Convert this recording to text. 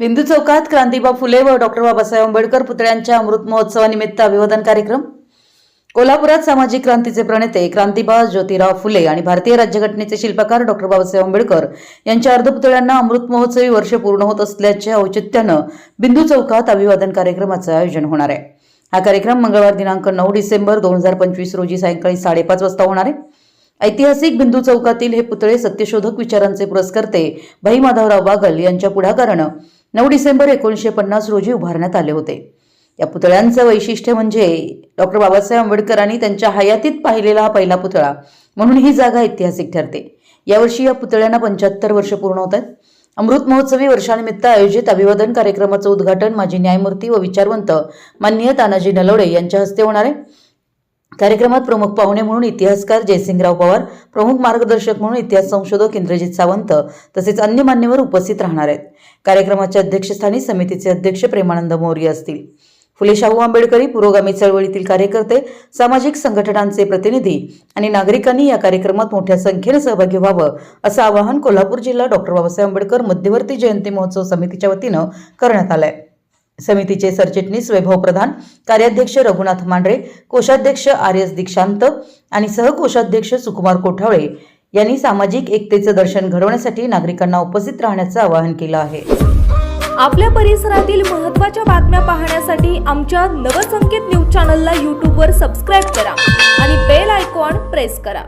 बिंदू चौकात क्रांतिबा फुले व डॉक्टर बाबासाहेब आंबेडकर पुतळ्यांच्या अमृत महोत्सवानिमित्त अभिवादन कार्यक्रम. कोल्हापुरात सामाजिक क्रांतीचे प्रणेते क्रांतीबा ज्योतिराव फुले आणि भारतीय राज्यघटनेचे शिल्पकार डॉक्टर बाबासाहेब आंबेडकर यांच्या अर्धपुतळ्यांना अमृत महोत्सवी वर्ष पूर्ण होत असल्याच्या औचित्यानं बिंदू चौकात अभिवादन कार्यक्रमाचं आयोजन होणार आहे. हा कार्यक्रम मंगळवार दिनांक नऊ डिसेंबर दोन हजार पंचवीस रोजी सायंकाळी साडेपाच वाजता होणार आहे. ऐतिहासिक बिंदू चौकातील हे पुतळे सत्यशोधक विचारांचे पुरस्कर्ते भाई माधवराव बागल यांच्या पुढाकारानं नऊ डिसेंबर एकोणीसशे पन्नास रोजी उभारण्यात आले होते. या पुतळ्यांचं वैशिष्ट्य म्हणजे डॉक्टर बाबासाहेब आंबेडकरांनी त्यांच्या हयातीत पाहिलेला हा पहिला पुतळा म्हणून ही जागा ऐतिहासिक ठरते. यावर्षी या पुतळ्यांना पंच्याहत्तर वर्ष पूर्ण होत आहेत. अमृत महोत्सवी वर्षानिमित्त आयोजित अभिवादन कार्यक्रमाचं उद्घाटन माजी न्यायमूर्ती व विचारवंत माननीय तानाजी नलवडे यांच्या हस्ते होणार आहे. कार्यक्रमात प्रमुख पाहुणे म्हणून इतिहासकार जयसिंगराव पवार प्रमुख मार्गदर्शक म्हणून इतिहास संशोधक इंद्रजित सावंत तसेच अन्य मान्यवर उपस्थित राहणार आहेत. कार्यक्रमाच्या अध्यक्षस्थानी समितीचे अध्यक्ष प्रेमानंद मौर्य असतील. फुले शाहू आंबेडकरी पुरोगामी चळवळीतील कार्यकर्ते सामाजिक संघटनांचे प्रतिनिधी आणि नागरिकांनी या कार्यक्रमात मोठ्या संख्येनं सहभागी व्हावं असं आवाहन कोल्हापूर जिल्हा डॉक्टर बाबासाहेब आंबेडकर मध्यवर्ती जयंती महोत्सव समितीच्या वतीनं करण्यात आलंय. समितीचे सरचिटणीस वैभव प्रधान कार्याध्यक्ष रघुनाथ मांढरे कोषाध्यक्ष आर एस दीक्षांत आणि सहकोषाध्यक्ष सुकुमार कोठावळे यांनी सामाजिक एकतेचं दर्शन घडवण्यासाठी नागरिकांना उपस्थित राहण्याचं आवाहन केलं आहे. आपल्या परिसरातील महत्त्वाच्या बातम्या पाहण्यासाठी आमच्या नवसंकेत न्यूज चॅनलला यूट्यूबवर सबस्क्राईब करा आणि बेल आयकॉन प्रेस करा.